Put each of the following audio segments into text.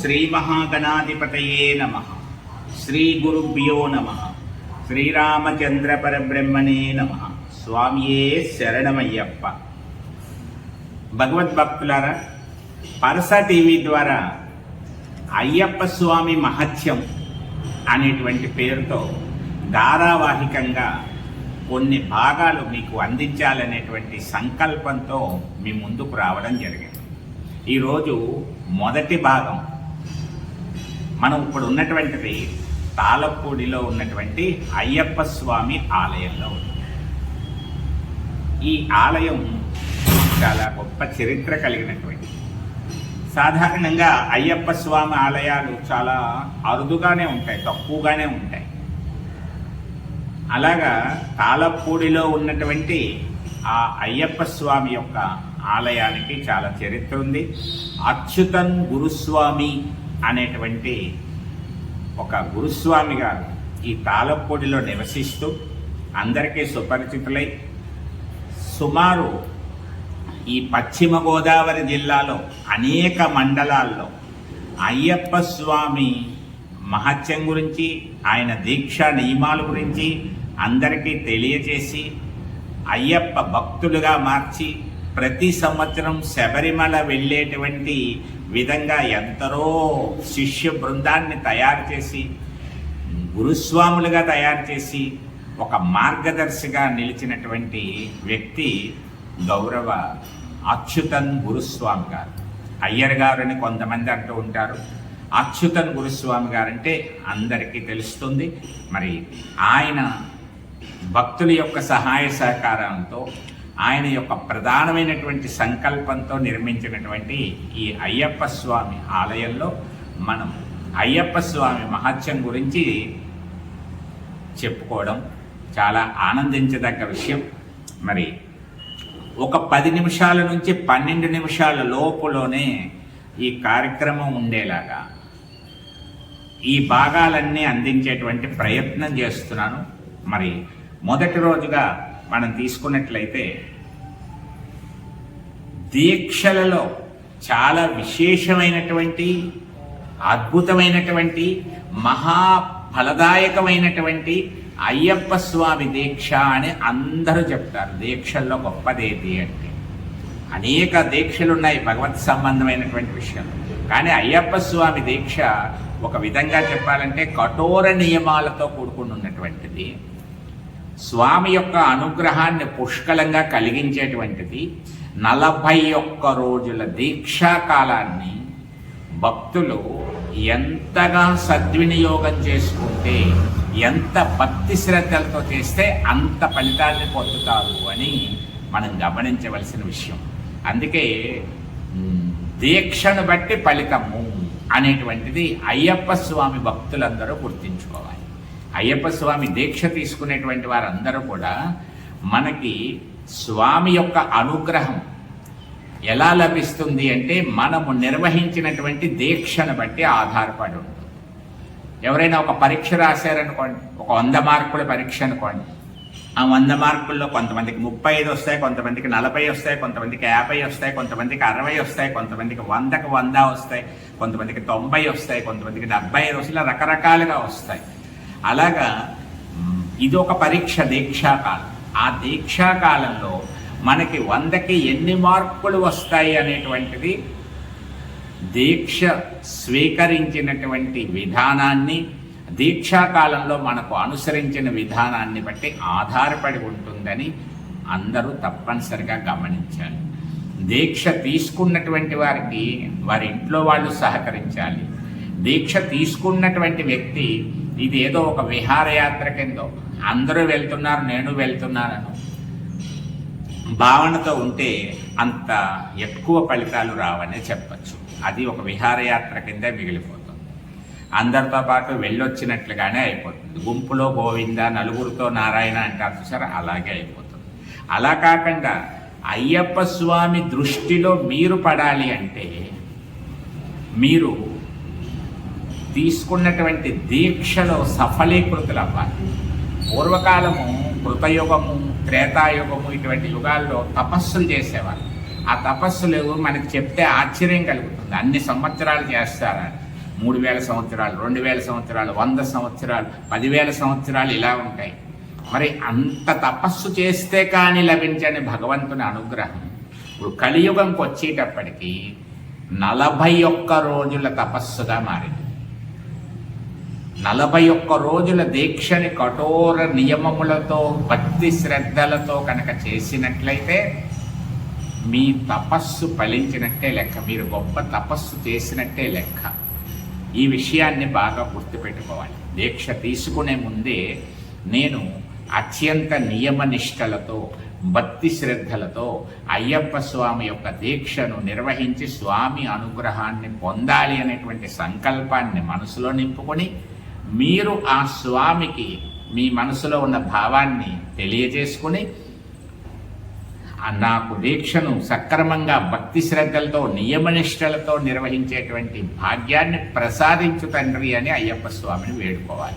శ్రీ మహాగణాధిపతయే నమ. శ్రీ గురుభ్యో నమ. శ్రీరామచంద్ర పరబ్రహ్మణే నమ. స్వామియే శరణమయ్యప్ప. భగవద్భక్తులారా పరస టీవీ ద్వారా అయ్యప్ప స్వామి మహత్యం అనేటువంటి పేరుతో ధారావాహికంగా కొన్ని భాగాలు మీకు అందించాలనేటువంటి సంకల్పంతో మీ ముందుకు రావడం జరిగింది. ఈరోజు మొదటి భాగం మనం ఇప్పుడు ఉన్నటువంటిది తాళపూడిలో ఉన్నటువంటి అయ్యప్ప స్వామి ఆలయంలో ఉంది. ఈ ఆలయం చాలా గొప్ప చరిత్ర కలిగినటువంటి సాధారణంగా అయ్యప్ప స్వామి ఆలయాలు చాలా అరుదుగానే ఉంటాయి తక్కువగానే ఉంటాయి. అలాగా తాళపూడిలో ఉన్నటువంటి ఆ అయ్యప్ప స్వామి యొక్క ఆలయానికి చాలా చరిత్ర ఉంది. అచ్యుతన్ గురుస్వామి అనేటువంటి ఒక గురుస్వామి గారు ఈ తాళపూడిలో నివసిస్తూ అందరికీ సుపరిచితులై సుమారు ఈ పశ్చిమ గోదావరి జిల్లాలో అనేక మండలాల్లో అయ్యప్ప స్వామి మహత్యం గురించి ఆయన దీక్షా నియమాల గురించి అందరికీ తెలియజేసి అయ్యప్ప భక్తులుగా మార్చి ప్రతి సంవత్సరం శబరిమల వెళ్ళేటువంటి విధంగా ఎంతరో శిష్య బృందాన్ని తయారు చేసి గురుస్వాములుగా తయారు చేసి ఒక మార్గదర్శిగా నిలిచినటువంటి వ్యక్తి గౌరవ అచ్యుతన్ గురుస్వామి గారు. అయ్యర్ గారని కొంతమంది అంటూ ఉంటారు. అచ్యుతన్ గురుస్వామి గారంటే అందరికీ తెలుస్తుంది. మరి ఆయన భక్తుల యొక్క సహాయ సహకారంతో ఆయన యొక్క ప్రధానమైనటువంటి సంకల్పంతో నిర్మించినటువంటి ఈ అయ్యప్ప స్వామి ఆలయంలో మనం అయ్యప్ప స్వామి మహత్యం గురించి చెప్పుకోవడం చాలా ఆనందించదగ్గ విషయం. మరి ఒక పది నిమిషాల నుంచి పన్నెండు నిమిషాల లోపులోనే ఈ కార్యక్రమం ఉండేలాగా ఈ భాగాలన్నీ అందించేటువంటి ప్రయత్నం చేస్తున్నాను. మరి మొదటి రోజుగా మనం తీసుకున్నట్లయితే దీక్షలలో చాలా విశేషమైనటువంటి అద్భుతమైనటువంటి మహా ఫలదాయకమైనటువంటి అయ్యప్ప స్వామి దీక్ష అని అందరూ చెప్తారు. దీక్షల్లో గొప్పదేది అంటే అనేక దీక్షలు ఉన్నాయి భగవత్ సంబంధమైనటువంటి విషయం. కానీ అయ్యప్ప స్వామి దీక్ష ఒక విధంగా చెప్పాలంటే కఠోర నియమాలతో కూడుకుని ఉన్నటువంటిది. స్వామి యొక్క అనుగ్రహాన్ని పుష్కలంగా కలిగించేటువంటిది నలభై ఒక్క రోజుల దీక్షా కాలాన్ని భక్తులు ఎంతగా సద్వినియోగం చేసుకుంటే ఎంత భక్తి శ్రద్ధలతో చేస్తే అంత ఫలితాన్ని పొందుతారు అని మనం గమనించవలసిన విషయం. అందుకే దీక్షను బట్టి ఫలితము అనేటువంటిది అయ్యప్ప స్వామి భక్తులందరూ గుర్తించుకోవాలి. అయ్యప్ప స్వామి దీక్ష తీసుకునేటువంటి వారందరూ కూడా మనకి స్వామి యొక్క అనుగ్రహం ఎలా లభిస్తుంది అంటే మనము నిర్వహించినటువంటి దీక్షను బట్టి ఆధారపడి ఉంటుంది. ఎవరైనా ఒక పరీక్ష రాశారనుకోండి ఒక వంద మార్కుల పరీక్ష అనుకోండి ఆ వంద మార్కుల్లో కొంతమందికి ముప్పై ఐదు వస్తాయి కొంతమందికి నలభై వస్తాయి కొంతమందికి యాభై వస్తాయి కొంతమందికి అరవై వస్తాయి కొంతమందికి వందకు వంద వస్తాయి కొంతమందికి తొంభై వస్తాయి కొంతమందికి డెబ్బై ఐదు వస్తాయి రకరకాలుగా వస్తాయి. అలాగా ఇది ఒక పరీక్ష దీక్షాకాలం. ఆ దీక్షాకాలంలో మనకి వందకి ఎన్ని మార్కులు వస్తాయి అనేటువంటిది దీక్ష స్వీకరించినటువంటి విధానాన్ని దీక్షాకాలంలో మనకు అనుసరించిన విధానాన్ని బట్టి ఆధారపడి ఉంటుందని అందరూ తప్పనిసరిగా గమనించాలి. దీక్ష తీసుకున్నటువంటి వారికి వారి ఇంట్లో వాళ్ళు సహకరించాలి. దీక్ష తీసుకున్నటువంటి వ్యక్తి ఇది ఏదో ఒక విహారయాత్ర కిందో. అందరూ వెళ్తున్నారు నేను వెళ్తున్నానను. భావనతో ఉంటే అంత ఎక్కువ ఫలితాలు రావనే చెప్పచ్చు. అది ఒక విహారయాత్ర కిందే మిగిలిపోతుంది. అందరితో పాటు వెళ్ళొచ్చినట్లుగానే అయిపోతుంది. గుంపులో గోవింద నలుగురితో నారాయణ అంటారు చూసారు? అలాగే అయిపోతుంది. అలా కాకుండా అయ్యప్ప స్వామి దృష్టిలో మీరు పడాలి అంటే మీరు తీసుకున్నటువంటి దీక్షలో సఫలీకృతులు అవ్వాలి. పూర్వకాలము కృతయుగము త్రేతాయుగము ఇటువంటి యుగాల్లో తపస్సులు చేసేవారు ఆ తపస్సులు మనకి చెప్తే ఆశ్చర్యం కలుగుతుంది. అన్ని సంవత్సరాలు చేస్తారా? మూడు వేల సంవత్సరాలు రెండు వేల సంవత్సరాలు వంద సంవత్సరాలు పదివేల సంవత్సరాలు ఇలా ఉంటాయి. మరి అంత తపస్సు చేస్తే కానీ లభించని భగవంతుని అనుగ్రహం. ఇప్పుడు కలియుగంకి వచ్చేటప్పటికి నలభై ఒక్క రోజుల తపస్సుగా మారింది. నలభై ఒక్క రోజుల దీక్షని కఠోర నియమములతో భక్తి శ్రద్ధలతో కనుక చేసినట్లయితే మీ తపస్సు ఫలించినట్టే లెక్క. మీరు గొప్ప తపస్సు చేసినట్టే లెక్క. ఈ విషయాన్ని బాగా గుర్తుపెట్టుకోవాలి. దీక్ష తీసుకునే ముందే నేను అత్యంత నియమనిష్టలతో భక్తి శ్రద్ధలతో అయ్యప్ప స్వామి యొక్క దీక్షను నిర్వహించి స్వామి అనుగ్రహాన్ని పొందాలి అనేటువంటి సంకల్పాన్ని మనసులో నింపుకొని మీరు ఆ స్వామికి మీ మనసులో ఉన్న భావాన్ని తెలియజేసుకుని నాకు దీక్షను సక్రమంగా భక్తి శ్రద్ధలతో నియమనిష్టలతో నిర్వహించేటువంటి భాగ్యాన్ని ప్రసాదించు తండ్రి అని అయ్యప్ప స్వామిని వేడుకోవాలి.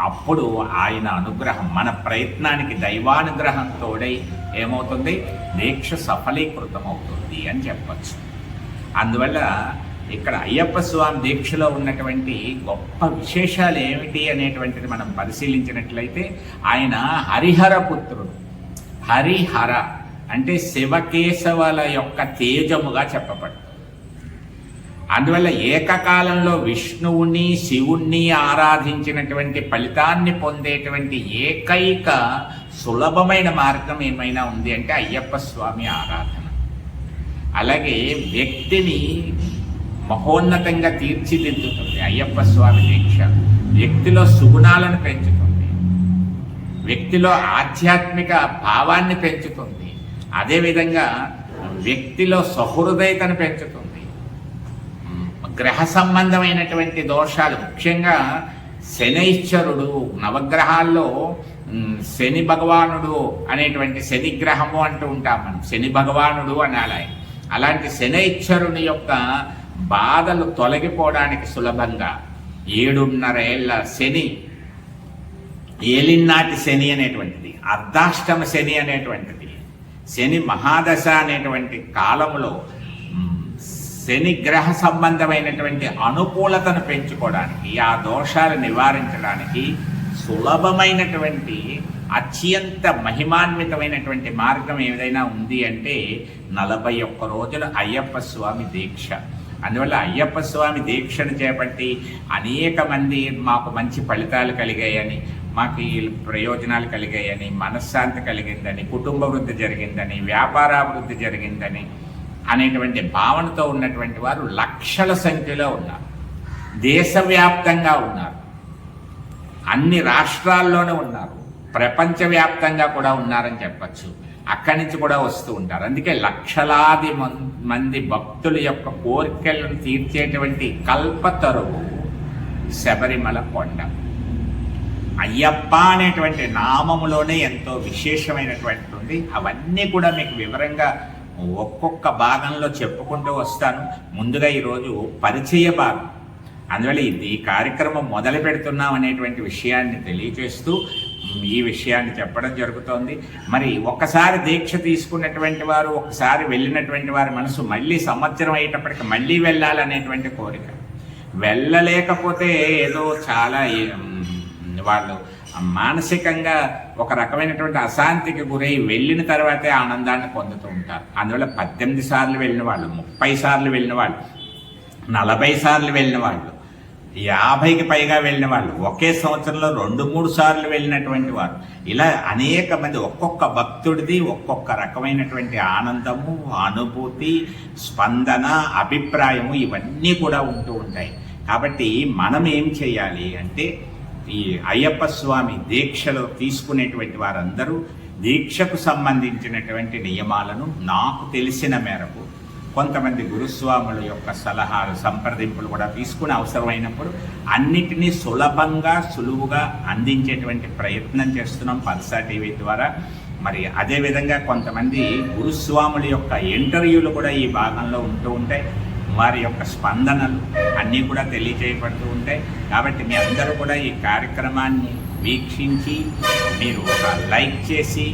అప్పుడు ఆయన అనుగ్రహం మన ప్రయత్నానికి దైవానుగ్రహం తోడై ఏమవుతుంది? దీక్ష సఫలీకృతం అవుతుంది అని చెప్పచ్చు. అందువల్ల ఇక్కడ అయ్యప్ప స్వామి దీక్షలో ఉన్నటువంటి గొప్ప విశేషాలు ఏమిటి అనేటువంటిది మనం పరిశీలించినట్లయితే ఆయన హరిహర పుత్రుడు. హరిహర అంటే శివకేశవుల యొక్క తేజముగా చెప్పబడుతుంది. అందువల్ల ఏకకాలంలో విష్ణువుని శివుణ్ణి ఆరాధించినటువంటి ఫలితాన్ని పొందేటువంటి ఏకైక సులభమైన మార్గం ఏమైనా ఉంది అంటే అయ్యప్ప స్వామి ఆరాధన. అలాగే వ్యక్తిని మహోన్నతంగా తీర్చిదిద్దుతుంది అయ్యప్ప స్వామి దీక్ష. వ్యక్తిలో సుగుణాలను పెంచుతుంది. వ్యక్తిలో ఆధ్యాత్మిక భావాన్ని పెంచుతుంది. అదేవిధంగా వ్యక్తిలో సహృదయతను పెంచుతుంది. గ్రహ సంబంధమైనటువంటి దోషాలు ముఖ్యంగా శనైశ్వరుడు నవగ్రహాల్లో శని భగవానుడు అనేటువంటి శని గ్రహము అంటూ ఉంటాం మనం. శని భగవానుడు అనాలి. అలాంటి శనైశ్వరుని యొక్క బాధలు తొలగిపోవడానికి సులభంగా ఏడున్నర ఏళ్ళ శని ఏలినాటి శని అనేటువంటిది అర్ధాష్టమ శని అనేటువంటిది శని మహాదశ అనేటువంటి కాలంలో శని గ్రహ సంబంధమైనటువంటి అనుకూలతను పెంచుకోవడానికి ఆ దోషాలు నివారించడానికి సులభమైనటువంటి అత్యంత మహిమాన్వితమైనటువంటి మార్గం ఏదైనా ఉంది అంటే నలభై ఒక్క రోజుల అయ్యప్ప స్వామి దీక్ష. అందువల్ల అయ్యప్ప స్వామి దీక్షను చేపట్టి అనేక మంది మాకు మంచి ఫలితాలు కలిగాయని మాకు ఈ ప్రయోజనాలు కలిగాయని మనశ్శాంతి కలిగిందని కుటుంబ వృద్ధి జరిగిందని వ్యాపారాభివృద్ధి జరిగిందని అనేటువంటి భావనతో ఉన్నటువంటి వారు లక్షల సంఖ్యలో ఉన్నారు. దేశవ్యాప్తంగా ఉన్నారు. అన్ని రాష్ట్రాల్లోనే ఉన్నారు. ప్రపంచవ్యాప్తంగా కూడా ఉన్నారని చెప్పచ్చు. అక్కడి నుంచి కూడా వస్తూ ఉంటారు. అందుకే లక్షలాది మం- మంది భక్తుల యొక్క కోరికలను తీర్చేటువంటి కల్పతరువు శబరిమల కొండ. అయ్యప్ప అనేటువంటి నామములోనే ఎంతో విశేషమైనటువంటి ఉంది అవన్నీ కూడా మీకు వివరంగా ఒక్కొక్క భాగంలో చెప్పుకుంటూ వస్తాను. ముందుగా ఈరోజు పరిచయ భాగం. అందువల్ల ఇది ఈ కార్యక్రమం మొదలు పెడుతున్నాం అనేటువంటి విషయాన్ని తెలియజేస్తూ ఈ విషయాన్ని చెప్పడం జరుగుతోంది. మరి ఒక్కసారి దీక్ష తీసుకున్నటువంటి వారు ఒకసారి వెళ్ళినటువంటి వారి మనసు మళ్ళీ సంవత్సరం అయ్యేటప్పటికి మళ్ళీ వెళ్ళాలనేటువంటి కోరిక. వెళ్ళలేకపోతే ఏదో చాలా వాళ్ళు మానసికంగా ఒక రకమైనటువంటి అశాంతికి గురై వెళ్ళిన తర్వాతే ఆనందాన్ని పొందుతూ ఉంటారు. అందువల్ల పద్దెనిమిది సార్లు వెళ్ళిన వాళ్ళు ముప్పై సార్లు వెళ్ళిన వాళ్ళు నలభై సార్లు వెళ్ళిన వాళ్ళు యాభైకి పైగా వెళ్ళిన వాళ్ళు ఒకే సంవత్సరంలో రెండు మూడు సార్లు వెళ్ళినటువంటి వారు. ఇలా అనేక మంది ఒక్కొక్క భక్తుడిది ఒక్కొక్క రకమైనటువంటి ఆనందము అనుభూతి స్పందన అభిప్రాయము ఇవన్నీ కూడా ఉంటూ ఉంటాయి. కాబట్టి మనం ఏం చేయాలి అంటే ఈ అయ్యప్ప స్వామి దీక్షలో తీసుకునేటువంటి వారందరూ దీక్షకు సంబంధించినటువంటి నియమాలను నాకు తెలిసిన మేరకు కొంతమంది గురుస్వాముల యొక్క సలహాలు సంప్రదింపులు కూడా తీసుకుని అవసరమైనప్పుడు అన్నిటినీ సులభంగా సులువుగా అందించేటువంటి ప్రయత్నం చేస్తున్నాం పల్సా టీవీ ద్వారా. మరి అదేవిధంగా కొంతమంది గురుస్వాముల యొక్క ఇంటర్వ్యూలు కూడా ఈ భాగంలో ఉంటూ ఉంటాయి. వారి యొక్క స్పందనలు అన్నీ కూడా తెలియజేయబడుతూ ఉంటాయి. కాబట్టి మీ అందరూ కూడా ఈ కార్యక్రమాన్ని వీక్షించి మీరు ఒక లైక్ చేసి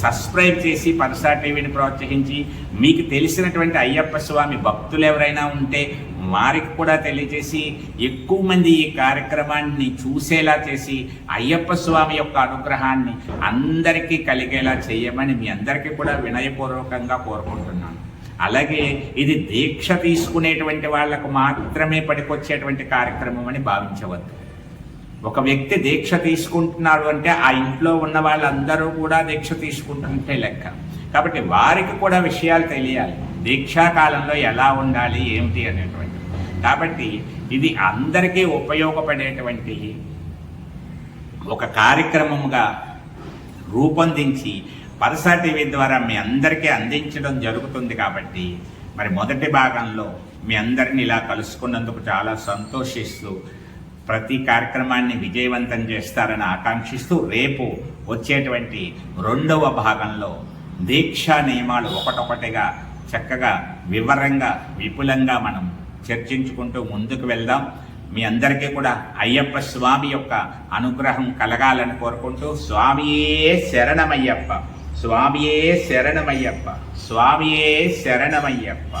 సబ్స్క్రైబ్ చేసి పరసా టీవీని ప్రోత్సహించి మీకు తెలిసినటువంటి అయ్యప్ప స్వామి భక్తులు ఎవరైనా ఉంటే వారికి కూడా తెలియజేసి ఎక్కువ మంది ఈ కార్యక్రమాన్ని చూసేలా చేసి అయ్యప్ప స్వామి యొక్క అనుగ్రహాన్ని అందరికీ కలిగేలా చేయమని మీ అందరికీ కూడా వినయపూర్వకంగా కోరుకుంటున్నాను. అలాగే ఇది దీక్ష తీసుకునేటువంటి వాళ్ళకు మాత్రమే పనికొచ్చేటువంటి కార్యక్రమం అని భావించవద్దు. ఒక వ్యక్తి దీక్ష తీసుకుంటున్నాడు అంటే ఆ ఇంట్లో ఉన్న వాళ్ళందరూ కూడా దీక్ష తీసుకుంటుంటే లెక్క. కాబట్టి వారికి కూడా విషయాలు తెలియాలి. దీక్షాకాలంలో ఎలా ఉండాలి ఏమిటి అనేటువంటి కాబట్టి ఇది అందరికీ ఉపయోగపడేటువంటి ఒక కార్యక్రమముగా రూపొందించి పరసా టీవీ ద్వారా మీ అందరికీ అందించడం జరుగుతుంది కాబట్టి మరి మొదటి భాగంలో మీ అందరిని ఇలా కలుసుకున్నందుకు చాలా సంతోషిస్తూ ప్రతి కార్యక్రమాన్ని విజయవంతం చేస్తారని ఆకాంక్షిస్తూ రేపు వచ్చేటువంటి రెండవ భాగంలో దీక్షా నియమాలు ఒకటొకటిగా చక్కగా వివరంగా విపులంగా మనం చర్చించుకుంటూ ముందుకు వెళ్దాం. మీ అందరికీ కూడా అయ్యప్ప స్వామి యొక్క అనుగ్రహం కలగాలని కోరుకుంటూ స్వామియే శరణమయ్యప్ప స్వామియే శరణమయ్యప్ప స్వామియే శరణమయ్యప్ప.